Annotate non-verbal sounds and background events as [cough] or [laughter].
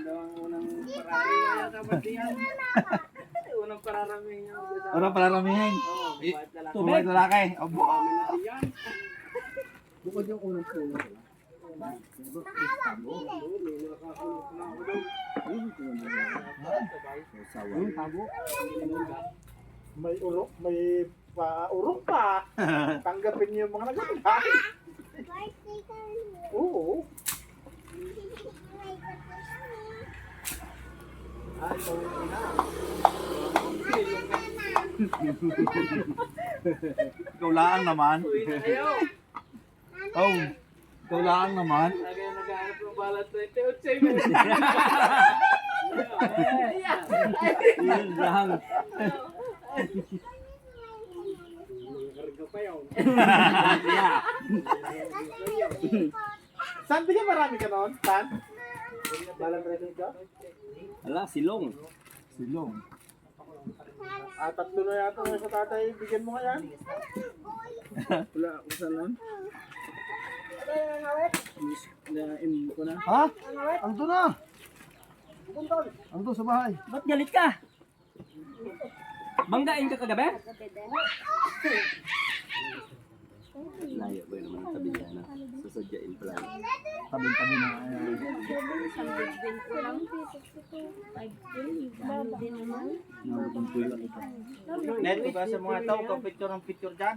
Yan daw ang unang pararami niya kabatihan. [laughs] unang pararami niya. Orang pararamihin. Oo, Eh, lang. Tumay lalaki. Diyan. Bukod yung unang puno. Yung tabo. May urok, may pa-urok pa. [laughs] Tanggapin niyo yung mga nagkakay. Oo. Ikaw lang naman. Oh. Ikaw lang naman. Lagi ng balat 28 minutes. Yun lang. San, bigyan marami ka noon? San? Balang present ka? Ala, silong. Silong. Ah, tatlo na yata ngayon sa tatay. Bigyan mo nga yan. [laughs] Wala ako sa lang. Na-im ko na. Ha? Ando na. Ando sa bahay. Ba't galit ka? Banggain ka kagabi? Layo ba naman tabi niya na? Sasadyain pala. Tabi-tabi na. Net, iba sa mga ang picture dyan.